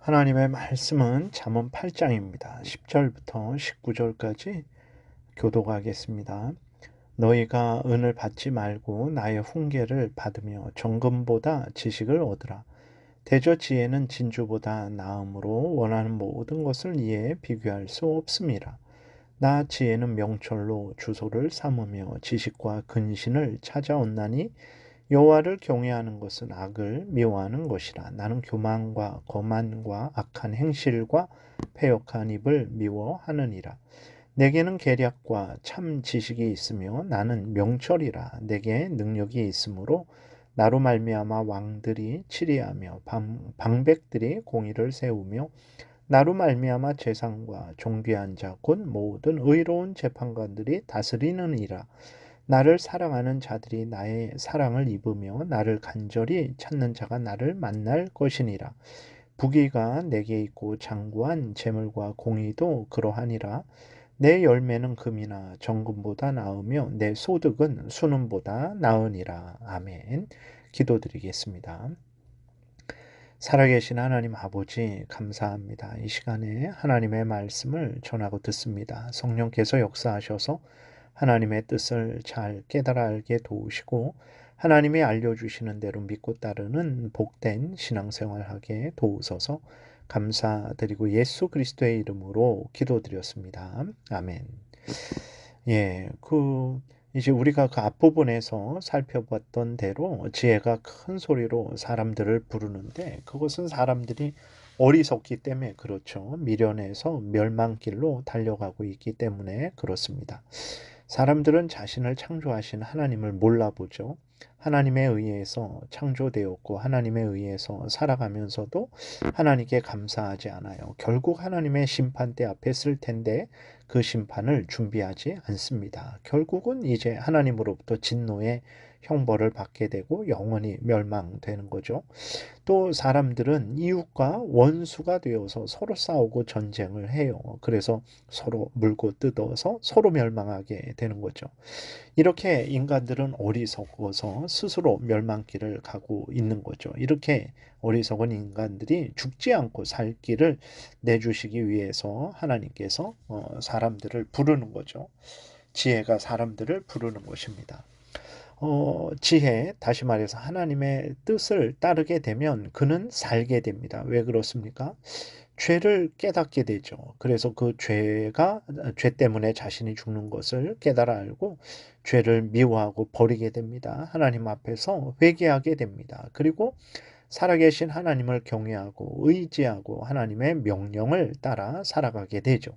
하나님의 말씀은 잠언 8장입니다. 10절부터 19절까지 교독하겠습니다. 너희가 은을 받지 말고 나의 훈계를 받으며 정금보다 지식을 얻으라. 대저 지혜는 진주보다 나음으로 원하는 모든 것을 이에 비교할 수 없음이라. 나 지혜는 명철로 주소를 삼으며 지식과 근신을 찾아온나니 여호와를 경외하는 것은 악을 미워하는 것이라. 나는 교만과 거만과 악한 행실과 패역한 입을 미워하느니라. 내게는 계략과 참 지식이 있으며 나는 명철이라. 내게 능력이 있으므로 나로 말미암아 왕들이 치리하며 방 백들이 공의를 세우며 나로 말미암아 재상과 종귀한 자 곧 모든 의로운 재판관들이 다스리느니라 나를 사랑하는 자들이 나의 사랑을 입으며 나를 간절히 찾는 자가 나를 만날 것이니라. 부귀가 내게 있고 장구한 재물과 공의도 그러하니라. 내 열매는 금이나 정금보다 나으며 내 소득은 수능보다 나으니라. 아멘. 기도드리겠습니다. 살아계신 하나님 아버지 감사합니다. 이 시간에 하나님의 말씀을 전하고 듣습니다. 성령께서 역사하셔서 하나님의 뜻을 잘 깨달아 알게 도우시고 하나님이 알려주시는 대로 믿고 따르는 복된 신앙생활하게 도우소서 감사드리고 예수 그리스도의 이름으로 기도드렸습니다. 아멘. 예, 그 이제 우리가 그 앞부분에서 살펴봤던 대로 지혜가 큰 소리로 사람들을 부르는데 그것은 사람들이 어리석기 때문에 그렇죠. 미련해서 멸망길로 달려가고 있기 때문에 그렇습니다. 사람들은 자신을 창조하신 하나님을 몰라보죠. 하나님에 의해서 창조되었고 하나님에 의해서 살아가면서도 하나님께 감사하지 않아요. 결국 하나님의 심판대 앞에 쓸 텐데 그 심판을 준비하지 않습니다. 결국은 이제 하나님으로부터 진노의 형벌을 받게 되고 영원히 멸망되는 거죠. 또 사람들은 이웃과 원수가 되어서 서로 싸우고 전쟁을 해요. 그래서 서로 물고 뜯어서 서로 멸망하게 되는 거죠. 이렇게 인간들은 어리석어서 스스로 멸망길을 가고 있는 거죠. 이렇게 어리석은 인간들이 죽지 않고 살 길을 내주시기 위해서 하나님께서 어, 사람들을 부르는 거죠. 지혜가 사람들을 부르는 것입니다. 어, 지혜, 다시 말해서 하나님의 뜻을 따르게 되면 그는 살게 됩니다. 왜 그렇습니까? 죄를 깨닫게 되죠. 그래서 그 죄가 죄 때문에 자신이 죽는 것을 깨달아 알고 죄를 미워하고 버리게 됩니다. 하나님 앞에서 회개하게 됩니다. 그리고 살아계신 하나님을 경외하고 의지하고 하나님의 명령을 따라 살아가게 되죠.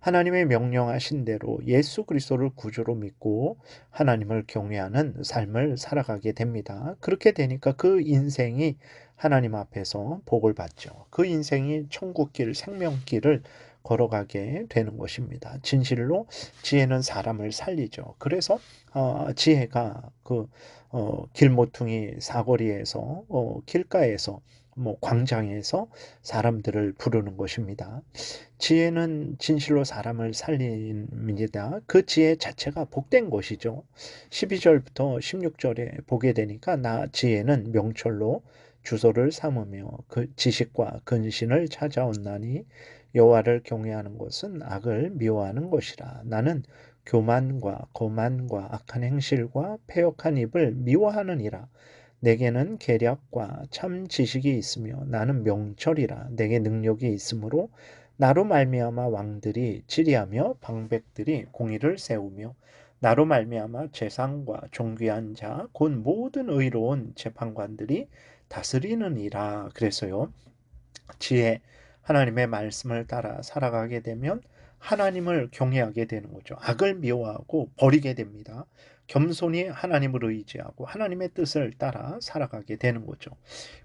하나님의 명령하신 대로 예수 그리스도를 구주로 믿고 하나님을 경외하는 삶을 살아가게 됩니다. 그렇게 되니까 그 인생이 하나님 앞에서 복을 받죠. 그 인생이 천국길, 생명길을 걸어가게 되는 것입니다. 진실로 지혜는 사람을 살리죠. 그래서 어, 지혜가 그 어, 길모퉁이 사거리에서 어, 길가에서 뭐 광장에서 사람들을 부르는 것입니다. 지혜는 진실로 사람을 살립니다. 그 지혜 자체가 복된 것이죠. 12절부터 16절에 보게 되니까 나 지혜는 명철로 주소를 삼으며 그 지식과 근신을 찾아온나니 여호와를 경외하는 것은 악을 미워하는 것이라. 나는 교만과 거만과 악한 행실과 폐역한 입을 미워하느니라. 내게는 계략과 참 지식이 있으며 나는 명철이라. 내게 능력이 있으므로 나로 말미암아 왕들이 지리하며 방백들이 공의를 세우며 나로 말미암아 재상과 존귀한 자 곧 모든 의로운 재판관들이 다스리느니라. 그래서요. 지혜 하나님의 말씀을 따라 살아가게 되면 하나님을 경외하게 되는 거죠. 악을 미워하고 버리게 됩니다. 겸손히 하나님을 의지하고 하나님의 뜻을 따라 살아가게 되는 거죠.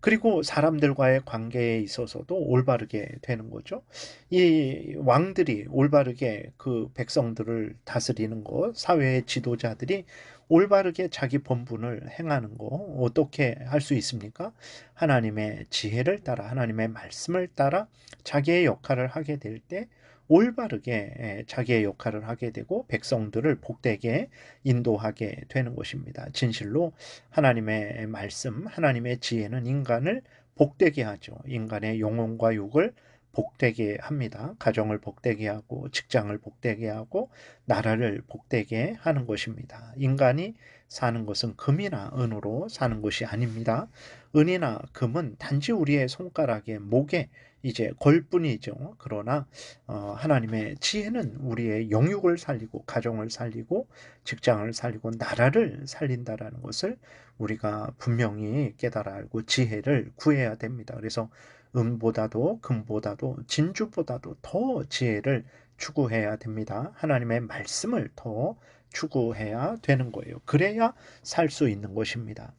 그리고 사람들과의 관계에 있어서도 올바르게 되는 거죠. 이 왕들이 올바르게 그 백성들을 다스리는 것, 사회의 지도자들이 올바르게 자기 본분을 행하는 거 어떻게 할 수 있습니까? 하나님의 지혜를 따라 하나님의 말씀을 따라 자기의 역할을 하게 될 때 올바르게 예, 자기의 역할을 하게 되고 백성들을 복되게 인도하게 되는 것입니다. 진실로 하나님의 말씀, 하나님의 지혜는 인간을 복되게 하죠. 인간의 영혼과 육을 복되게 합니다. 가정을 복되게 하고 직장을 복되게 하고 나라를 복되게 하는 것입니다. 인간이 사는 것은 금이나 은으로 사는 것이 아닙니다. 은이나 금은 단지 우리의 손가락에 목에 이제 걸 뿐이죠. 그러나 어, 하나님의 지혜는 우리의 영육을 살리고 가정을 살리고 직장을 살리고 나라를 살린다라는 것을 우리가 분명히 깨달아 알고 지혜를 구해야 됩니다. 그래서 은보다도 금보다도 진주보다도 더 지혜를 추구해야 됩니다. 하나님의 말씀을 더 추구해야 되는 거예요. 그래야 살 수 있는 것입니다.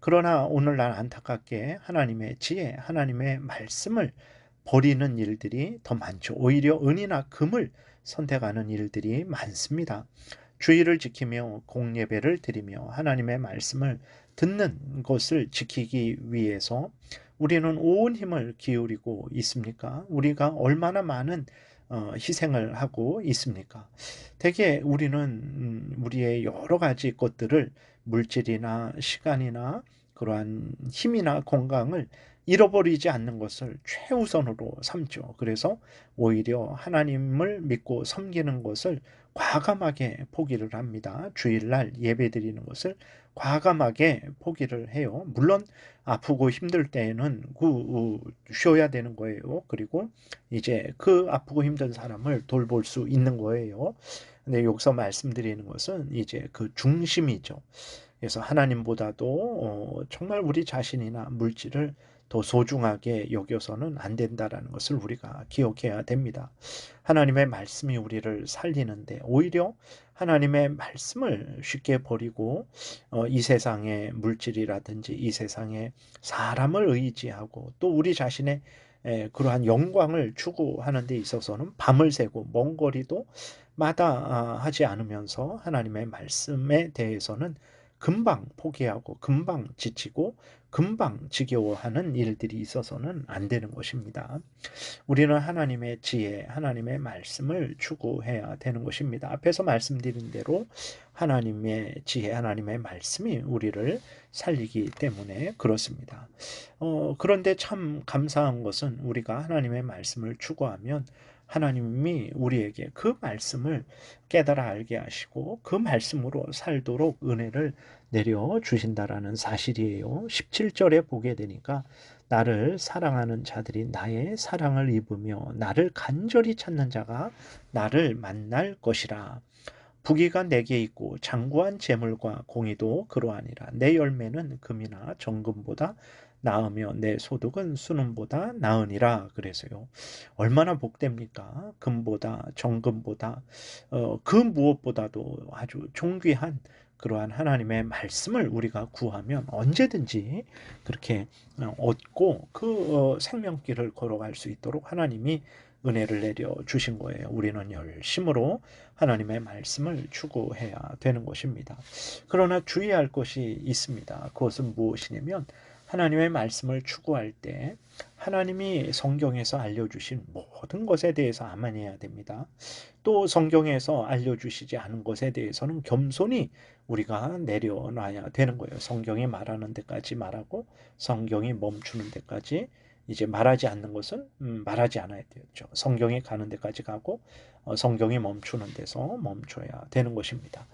그러나 오늘날 안타깝게 하나님의 지혜, 하나님의 말씀을 버리는 일들이 더 많죠. 오히려 은이나 금을 선택하는 일들이 많습니다. 주의를 지키며 공예배를 드리며 하나님의 말씀을 듣는 것을 지키기 위해서 우리는 온 힘을 기울이고 있습니까? 우리가 얼마나 많은 어, 희생을 하고 있습니까? 대개 우리는 음, 우리의 여러 가지 것들을 물질이나 시간이나 그러한 힘이나 건강을 잃어버리지 않는 것을 최우선으로 삼죠. 그래서 오히려 하나님을 믿고 섬기는 것을 과감하게 포기를 합니다. 주일날 예배 드리는 것을 과감하게 포기를 해요. 물론 아프고 힘들 때에는 그 쉬어야 되는 거예요. 그리고 이제 그 아프고 힘든 사람을 돌볼 수 있는 거예요. 근데 여기서 말씀드리는 것은 이제 그 중심이죠. 그래서 하나님보다도 어, 정말 우리 자신이나 물질을 더 소중하게 여겨서는 안 된다라는 것을 우리가 기억해야 됩니다. 하나님의 말씀이 우리를 살리는데 오히려 하나님의 말씀을 쉽게 버리고 어, 이 세상의 물질이라든지 이 세상의 사람을 의지하고 또 우리 자신의 에, 그러한 영광을 추구하는 데 있어서는 밤을 새고 먼 거리도 마다하지 않으면서 하나님의 말씀에 대해서는 금방 포기하고 금방 지치고 금방 지겨워하는 일들이 있어서는 안 되는 것입니다. 우리는 하나님의 지혜, 하나님의 말씀을 추구해야 되는 것입니다. 앞에서 말씀드린 대로 하나님의 지혜, 하나님의 말씀이 우리를 살리기 때문에 그렇습니다. 어, 그런데 참 감사한 것은 우리가 하나님의 말씀을 추구하면 하나님이 우리에게 그 말씀을 깨달아 알게 하시고 그 말씀으로 살도록 은혜를 내려 주신다라는 사실이에요. 17절에 보게 되니까 나를 사랑하는 자들이 나의 사랑을 입으며 나를 간절히 찾는 자가 나를 만날 것이라. 부귀가 내게 있고 장구한 재물과 공의도 그러하니라. 내 열매는 금이나 정금보다 나으며 내 소득은 수능보다 나으니라 그래서요. 얼마나 복됩니까? 금보다 정금보다 어, 그 무엇보다도 아주 존귀한 그러한 하나님의 말씀을 우리가 구하면 언제든지 그렇게 어, 얻고 그 어, 생명길을 걸어갈 수 있도록 하나님이 은혜를 내려 주신 거예요. 우리는 열심으로 하나님의 말씀을 추구해야 되는 것입니다. 그러나 주의할 것이 있습니다. 그것은 무엇이냐면 하나님의 말씀을 추구할 때 하나님이 성경에서 알려주신 모든 것에 대해서 암만해야 됩니다. 또 성경에서 알려주시지 않은 것에 대해서는 겸손히 우리가 내려놔야 되는 거예요. 성경이 말하는 데까지 말하고 성경이 멈추는 데까지 이제 말하지 않는 것은 음, 말하지 않아야 되죠. 성경이 가는 데까지 가고 어, 성경이 멈추는 데서 멈춰야 되는 것입니다.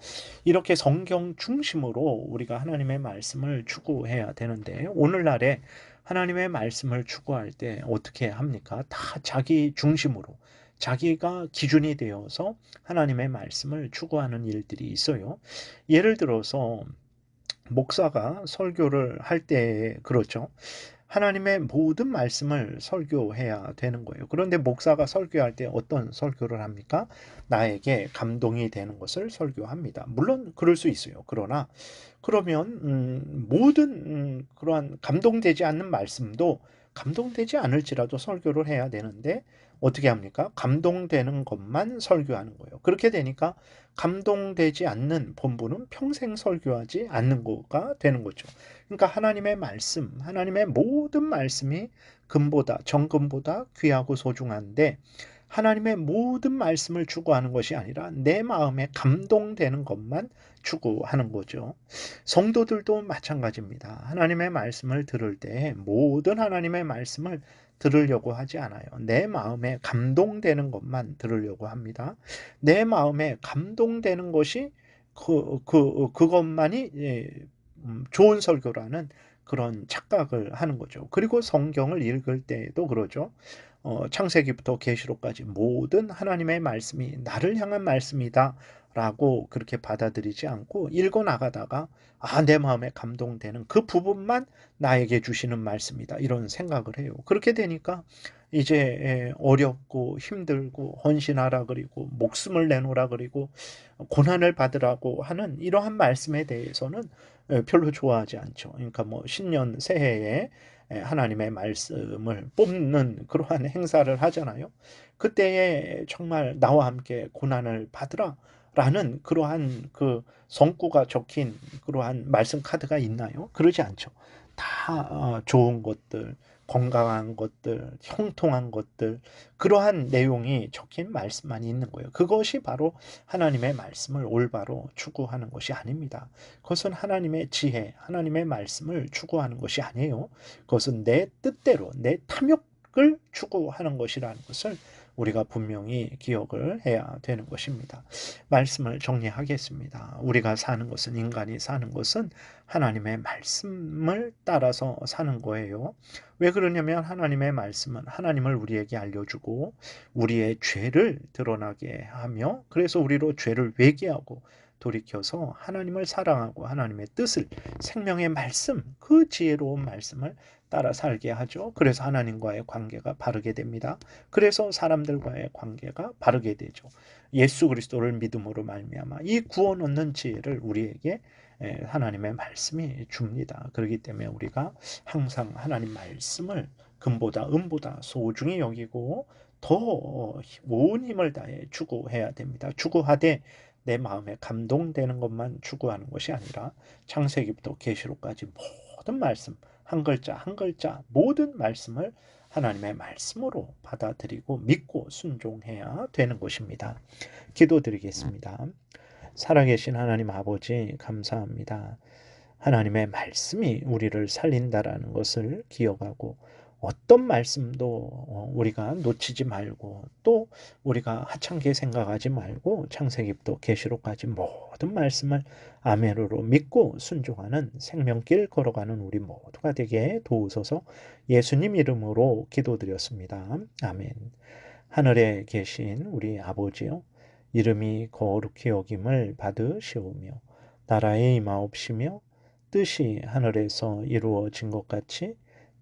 이렇게 성경 중심으로 우리가 하나님의 말씀을 추구해야 되는데 오늘날에 하나님의 말씀을 추구할 때 어떻게 합니까? 다 자기 중심으로 자기가 기준이 되어서 하나님의 말씀을 추구하는 일들이 있어요. 예를 들어서 목사가 설교를 할 때 그렇죠. 하나님의 모든 말씀을 설교해야 되는 거예요. 그런데 목사가 설교할 때 어떤 설교를 합니까? 나에게 감동이 되는 것을 설교합니다. 물론 그럴 수 있어요. 그러나 그러면 음, 모든 음, 그러한 감동되지 않는 말씀도 감동되지 않을지라도 설교를 해야 되는데 어떻게 합니까? 감동되는 것만 설교하는 거예요. 그렇게 되니까 감동되지 않는 본부는 평생 설교하지 않는 거가 되는 거죠. 그러니까 하나님의 말씀, 하나님의 모든 말씀이 금보다 정금보다 귀하고 소중한데 하나님의 모든 말씀을 추구하는 것이 아니라 내 마음에 감동되는 것만 추구하는 거죠. 성도들도 마찬가지입니다. 하나님의 말씀을 들을 때 모든 하나님의 말씀을 들으려고 하지 않아요. 내 마음에 감동되는 것만 들으려고 합니다. 내 마음에 감동되는 것이 그, 그, 그것만이 예, 음, 좋은 설교라는 그런 착각을 하는 거죠. 그리고 성경을 읽을 때에도 그러죠. 어, 창세기부터 계시록까지 모든 하나님의 말씀이 나를 향한 말씀이다. 라고 그렇게 받아들이지 않고 읽어 나가다가 아, 내 마음에 감동되는 그 부분만 나에게 주시는 말씀이다. 이런 생각을 해요. 그렇게 되니까 이제 어렵고 힘들고 헌신하라 그리고 목숨을 내놓으라 그리고 고난을 받으라고 하는 이러한 말씀에 대해서는 별로 좋아하지 않죠. 그러니까 뭐 신년 새해에 하나님의 말씀을 뽑는 그러한 행사를 하잖아요. 그때에 정말 나와 함께 고난을 받으라 라는 그러한 그 성구가 적힌 그러한 말씀 카드가 있나요? 그러지 않죠. 다 어, 좋은 것들, 건강한 것들, 형통한 것들, 그러한 내용이 적힌 말씀만 있는 거예요. 그것이 바로 하나님의 말씀을 올바로 추구하는 것이 아닙니다. 그것은 하나님의 지혜, 하나님의 말씀을 추구하는 것이 아니에요. 그것은 내 뜻대로, 내 탐욕을 추구하는 것이라는 것을 우리가 분명히 기억을 해야 되는 것입니다. 말씀을 정리하겠습니다. 우리가 사는 것은 인간이 사는 것은 하나님의 말씀을 따라서 사는 거예요. 왜 그러냐면 하나님의 말씀은 하나님을 우리에게 알려주고 우리의 죄를 드러나게 하며 그래서 우리로 죄를 회개하고 돌이켜서 하나님을 사랑하고 하나님의 뜻을 생명의 말씀 그 지혜로운 말씀을 따라 살게 하죠. 그래서 하나님과의 관계가 바르게 됩니다. 그래서 사람들과의 관계가 바르게 되죠. 예수 그리스도를 믿음으로 말미암아 이 구원 얻는 지혜를 우리에게 하나님의 말씀이 줍니다. 그렇기 때문에 우리가 항상 하나님 말씀을 금보다 음보다 소중히 여기고 더 온 힘을 다해 추구해야 됩니다. 추구하되 내 마음에 감동되는 것만 추구하는 것이 아니라 창세기부터 계시록까지 모든 말씀 한 글자 한 글자 모든 말씀을 하나님의 말씀으로 받아들이고 믿고 순종해야 되는 것입니다. 기도드리겠습니다. 살아계신 하나님 아버지 감사합니다. 하나님의 말씀이 우리를 살린다라는 것을 기억하고 어떤 말씀도 어, 우리가 놓치지 말고 또 우리가 하찮게 생각하지 말고 창세기부터 계시록까지 모든 말씀을 아멘으로 믿고 순종하는 생명길 걸어가는 우리 모두가 되게 도우소서 예수님 이름으로 기도드렸습니다. 아멘. 하늘에 계신 우리 아버지요 이름이 거룩히 여김을 받으시오며 나라의 임하옵시며 뜻이 하늘에서 이루어진 것 같이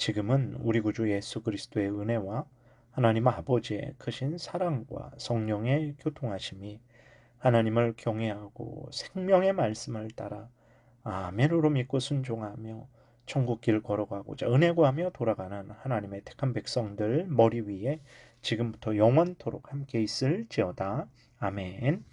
지금은 우리 구주 예수 그리스도의 은혜와 하나님 아버지의 크신 사랑과 성령의 교통하심이 하나님을 경외하고 생명의 말씀을 따라 아멘으로 믿고 순종하며 천국길 걸어가고자 은혜 구하며 돌아가는 하나님의 택한 백성들 머리 위에 지금부터 영원토록 함께 있을지어다. 아멘.